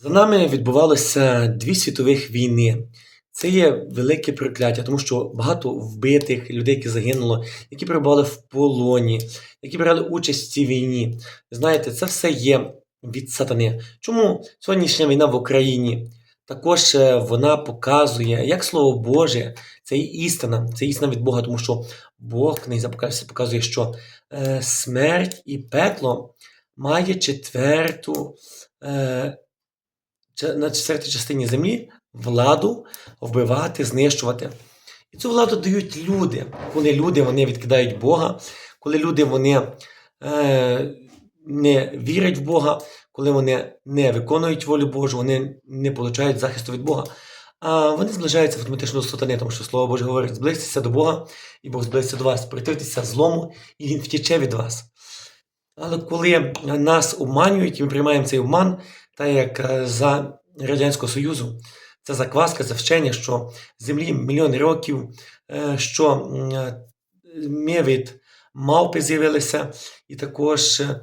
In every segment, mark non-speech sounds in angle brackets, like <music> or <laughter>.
За нами відбувалося дві світових війни. Це є велике прокляття, тому що багато вбитих людей, які загинуло, які перебували в полоні, які брали участь в цій війні. Знаєте, це все є від сатани. Чому сьогоднішня війна в Україні? Також е, вона показує, як Слово Боже, це є істина, це істина від Бога, тому що Бог книзі показує, що е, смерть і пекло має четверту. На четвертій частині землі владу вбивати, знищувати. І цю владу дають люди. Коли люди вони відкидають Бога, коли люди вони е, не вірять в Бога, коли вони не виконують волю Божу, вони не получають захисту від Бога. А вони зближаються автоматично до сатани, тому що Слово Боже говорить: зблизьтеся до Бога, і Бог зблизиться до вас, противтеся злому, і Він втіче від вас. Але коли нас обманюють, і ми приймаємо цей обман, так як е, за Радянського Союзу, це закваска, це вчення, що землі мільйони років, е, що е, ми від мавпи з'явилися, і також е,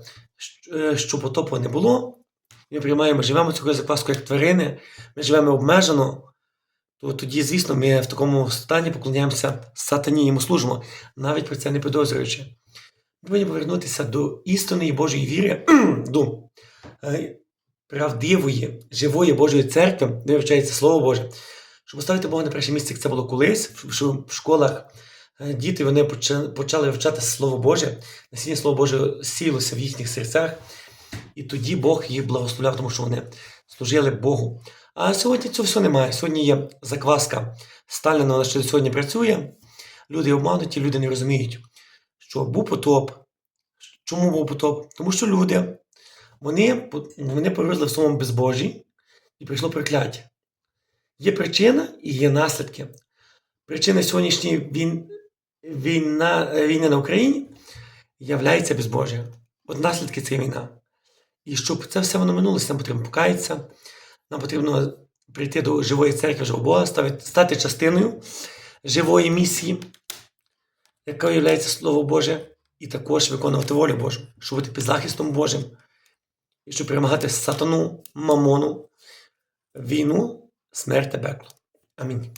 е, що потопу не було. Ми приймаємо, живемо цю закваску як тварини, ми живемо обмежено, то тоді, звісно, ми в такому стані поклоняємося сатані, йому служимо, навіть про це не підозрюючи. Ми повинні повернутися до істинної Божої віри, <clears throat> до е, правдивої, живої Божої церкви, де вивчається Слово Боже, щоб поставити Бога на перше місце, як це було колись, щоб в школах е, діти вони почали вивчати Слово Боже, насіння Слово Боже сілося в їхніх серцях, і тоді Бог їх благословляв, тому що вони служили Богу. А сьогодні цього всього немає. Сьогодні є закваска Сталіна, вона ще сьогодні працює. Люди обмануті, люди не розуміють, що був потоп. Чому був потоп? Тому що люди вони, вони повезли в своєму безбожі і прийшло прокляття. Є причина і є наслідки. Причина сьогоднішньої війн, війна, війни на Україні являється безбожжя. От наслідки це війна. І щоб це все воно минулося, нам потрібно покаятися, нам потрібно прийти до живої церкви, живого Бога, стати, частиною живої місії, якою є Слово Боже, і також виконувати волю Божу, щоб бути під захистом Божим і щоб перемагати сатану, мамону, війну, смерть та пекло. Амінь.